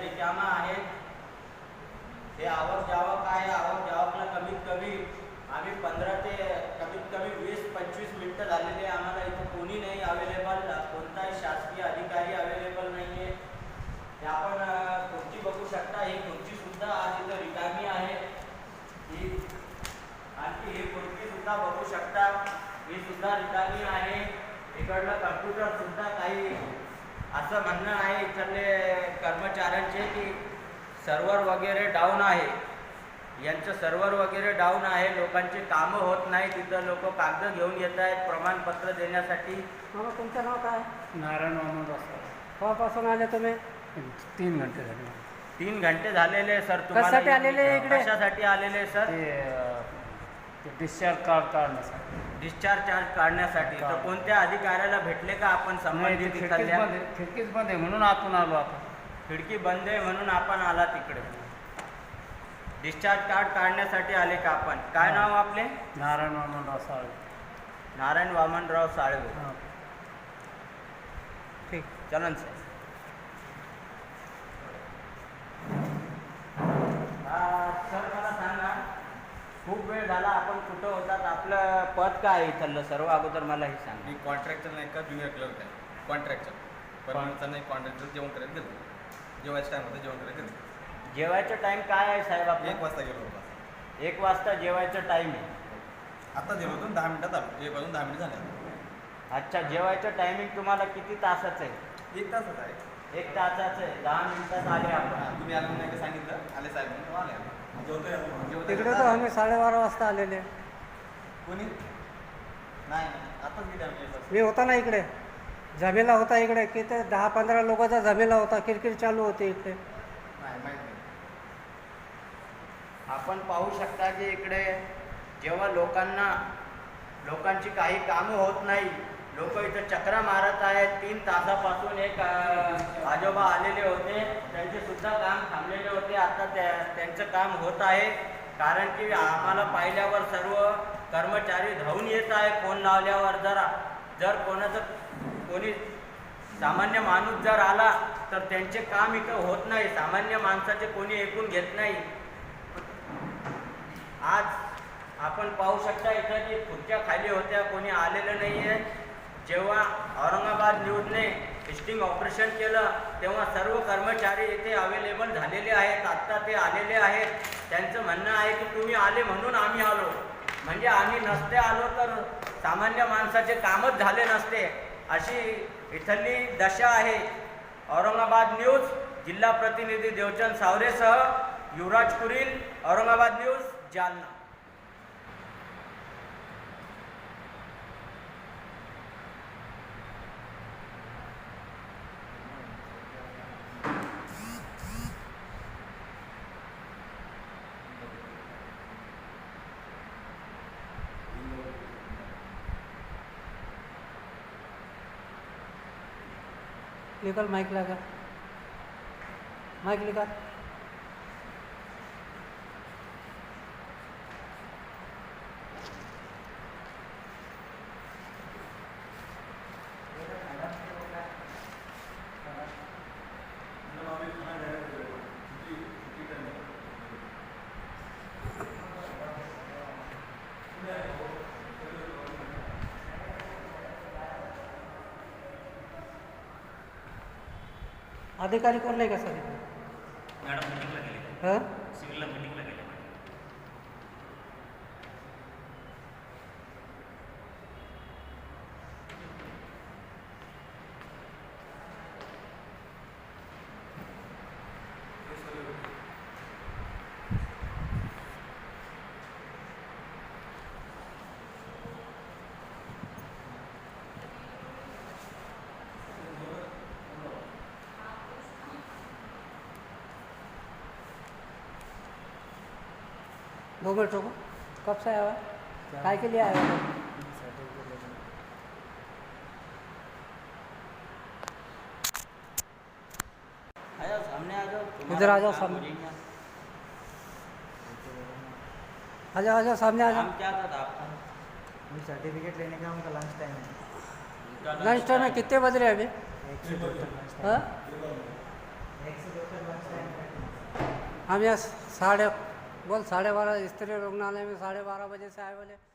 रिकामा आहेत. हे आवक जावक आहे आवक जावकला कमीत कमी. आम्ही पंधरा ते कमीत कमी वीस पंचवीस मिनटं झालेले आहे. आम्हाला इथं कोणी नाही अवेलेबल कोणताही शासकीय अधिकारी अवेलेबल नाही आहे हे आपण खुर्ची बघू शकता? ही खुर्चीसुद्धा आज इथं रिकामी आहे. ही आणखी ही खुर्चीसुद्धा बघू शकता. ही सुद्धा रिकामी आहे. इकडलं कम्प्युटर सुद्धा काही असं म्हणणं आहे इथले कर्मचाऱ्यांचे की सर्व्हर वगैरे डाऊन आहे. यांचं सर्व्हर वगैरे डाऊन आहे लोकांची कामं होत नाही तिथं लोक कागद घेऊन येत आहेत प्रमाणपत्र देण्यासाठी. मामा तुमचं नाव काय? नारायण वामन केव्हापासून आले तुम्ही? तीन घंटे झाले. तीन घंटे झालेले सर तुम्हाला कशासाठी आलेले इकडे? कशासाठी आलेले सर? ते अं, ते डिस्चार्ज कार्ड काढण्यासाठी. डिस्चार्ज चार्ज काढण्यासाठी. तर कोणत्या अधिकाऱ्याला भेटले का आपण नाही, ते संबंधित खिडकीच इथल्या? बंद आहे खिडकीच बंद आहे म्हणून आपण आलो आपण. खिडकी बंद आहे म्हणून आपण आला तिकडे. डिस्चार्ज कार्ड काढण्यासाठी आले का आपण? काय नाव आपले? नारायण वामन रसाळ नारायण वामनराव साळवे. हां. ठीक. चलन सर मला सांगा खूप वेळ झाला आपण कुठं होतात आपलं पद काय आहे इथलं सर्व अगोदर मला हे सांगा. मी कॉन्ट्रॅक्टर नाही का ज्युनियर क्लर्क आहे. कॉन्ट्रॅक्टर परमनंटचा नाही कॉन्ट्रॅक्टर जेवण करायला गेलो. जेवायच्या टाईममध्ये जेवण करायला गेलो. जेवायचं टाइम काय आहे साहेब एक आपलं वाजता गेलो होता. एक वाजता जेवायचं टाइम आहे. आता गेलो होतो दहा मिनिटात आलो. एक वाजून दहा मिनिट झाले अच्छा जेवायचं टायमिंग तुम्हाला किती तासाचं आहे? एक तासच आहे. एक तासाचं आहे. दहा मिनिटात आले आपण. तुम्ही आले नाही का सांगितलं? आले साहेब म्हणून आले तिकडे तर आम्ही साडेबारा वाजता आलेले. कोणी? नाही आताच गेले आम्ही. मी होता ना इकडे. जमेला होता इकडे. किती दहा पंधरा लोकांचा जमेला होता. किरकिर चालू होती इकडे. नाही माहीत नाही. आपण पाहू शकता की इकडे जेव्हा लोकांना लोकांची काही कामं होत नाही लोक इथं चक्रा मारत आहेत. तीन तासापासून एक आजोबा आलेले होते. त्यांचे सुद्धा काम थांबलेले होते. आता त्या त्यांचं काम होत आहे. कारण की आम्हाला पाहिल्यावर सर्व कर्मचारी धावून येत आहे फोन लावल्यावर. जर जर कोणाचं कोणी सामान्य माणूस जर आला तर त्यांचे काम इथं होत नाही. सामान्य माणसाचे कोणी ऐकून घेत नाही. आज आपण पाहू शकता इथं की खुर्च्या खाली होत्या. कोणी आलेलं नाही आहे जेव्हा औरंगाबाद न्यूजने टेस्टिंग ऑपरेशन केलं तेव्हा सर्व कर्मचारी इथे अवेलेबल झालेले आहेत. आत्ता ते आलेले आहेत. त्यांचं म्हणणं आहे की तुम्ही आले म्हणून आम्ही आलो. म्हणजे आम्ही नसते आलो तर सामान्य माणसाचे कामच झाले नसते. अशी इथली दशा आहे. औरंगाबाद न्यूज जिल्हा प्रतिनिधी देवचंद सावरेसह युवराज कुरील औरंगाबाद न्यूज जालना. लेकर माइक लगा. माइक लेकर. अधिकारी कोण नाही का सर? मॅडम हं सिव्हिलला घूंघट चौको कब से आया? हुआ काय के लिए आया? हुआ इधर आ जाओ सामने। आ जाओ आ जाओ सामने आ जाओ। क्या था आपका? सर्टिफिकेट लेने का उनका लंच टाइम है। लंच टाइम है कितने बज रहे हैं अभी? हाँ? हम यहाँ साढ़े बोल साढ़े बारह स्त्री रुग्णालय में साढ़े बारह बजे से आए बोले।